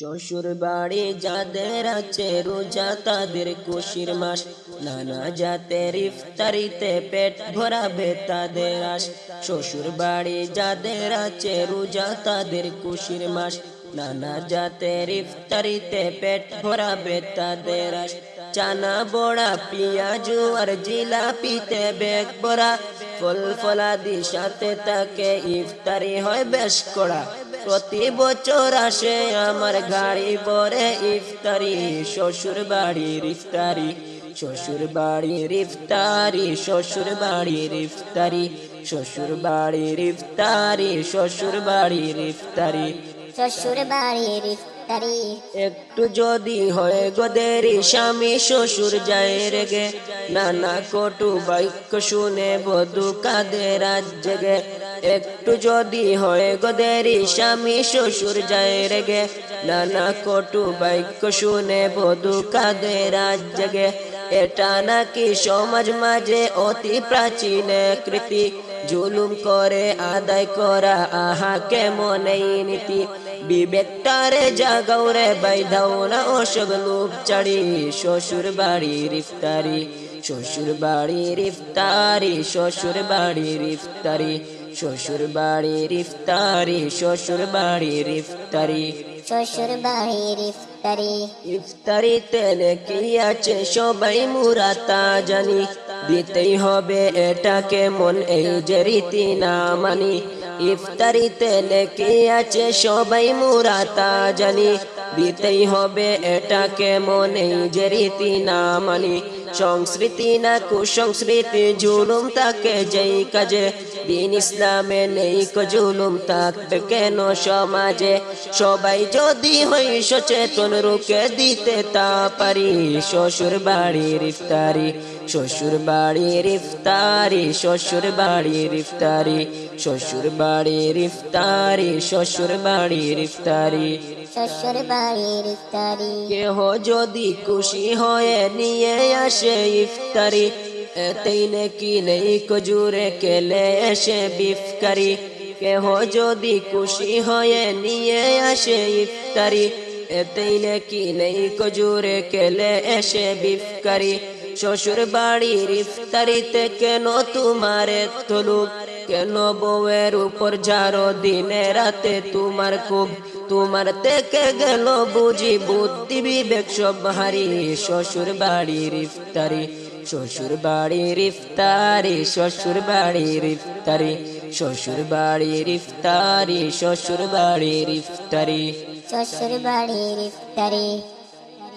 শ্বশুর বাড়ি যাদের আছে রোজা, তাদের খুশির মাস। নানা জাতের ইফতারিতে পেট ভরাবে তাদের আস শ্বশুর বাড়ি যাদের আছে রোজা, তাদের খুশির মাস। নানা জাতের ইফতারিতে পেট ভরাবে তাদের আস চানা বড়া, পিয়াজু আর জিলাপিতে বেগ বড়া ফল ফলাদি সাথে তাকে ইফতারি হয় বেশ করা প্রতি বছর আসে আমার গাড়ি বরে ইফতারি শ্বশুর বাড়ির ইফতারি শ্বশুর বাড়ির ইফতারি শ্বশুর বাড়ির ইফতারি শ্বশুর বাড়ির ইফতারি শ্বশুর বাড়ির ইফতারি। শ্বশুর বাড়ির একটু যদি হয় গোদেরি স্বামী শ্বশুর যায় রেগে। নানা কটু বাক্য শুনে বধু কাঁদে জেগে। একটু যদি হয় গোদেরি স্বামী শ্বশুর যায় রেগে। নানা কটু বাক্য শুনে বধু কাঁদে জেগে। এটা নাকি সমাজ মাঝে অতি প্রাচীন কৃতি। জুলুম করে, আদায় করা, আহা, কেমন এই নীতি? বিবেকটারে জাগাও রে বাইধাও না অসব লোভ চাড়ি শ্বশুর বাড়ির ইফতারি শ্বশুর বাড়ির ইফতারি শ্বশুর বাড়ির ইফতারি শ্বশুর বাড়ির ইফতারি শ্বশুর বাড়ির ইফতারি শ্বশুর বাড়ির ইফতারি ইফতারিতে কি আছে সবাই মুরাতা জানি দিতেই হবে এটাকে মন এই যে রীতি না মানি ইফতারিতে আছে, সবাই জানি। দিতেই হবে এটাকে মন যে রীতি না মানি। সংস্কৃতি না কুসংস্কৃতি, জুলুম তাকে যেই কাজে। দিন ইসলামে নেই থাকবে কেন সমাজে? সবাই যদি হই সচেতন রুকে দিতে তা পারি শ্বশুর বাড়ির ইফতারি। শ্বশুর বাড়ির ইফতারি শ্বশুর বাড়ির ইফতারি শ্বশুর বাড়ির ইফতারি শ্বশুর বাড়ির ইফতারি। শ্বশুর বাড়ির ইফতারি। কেহ যদি খুশি হয়ে নিয়ে আসে ইফতারি এতেই নাকি নেই কজুরে কেলে এসে বিফকারি কেহ যদি খুশি হয়ে নিয়ে আসে ইফতারি এতেই নাকি নেই কজুরে কেলে এসে বিফকারি শ্বশুর বাড়ির ইফতারিতে কেন তোমার তলুক কেন বউয়ের উপর ঝাড়ো দিনে রাতে তোমার খুব? তোমার থেকে গেল বুঝি বুদ্ধি বিবেক সব হারি। শ্বশুর বাড়ির ইফতারি, শ্বশুর বাড়ির ইফতারি, শ্বশুর বাড়ির ইফতারি, শ্বশুর বাড়ির ইফতারি, শ্বশুর বাড়ির ইফতারি। শ্বশুর বাড়ির ইফতারি।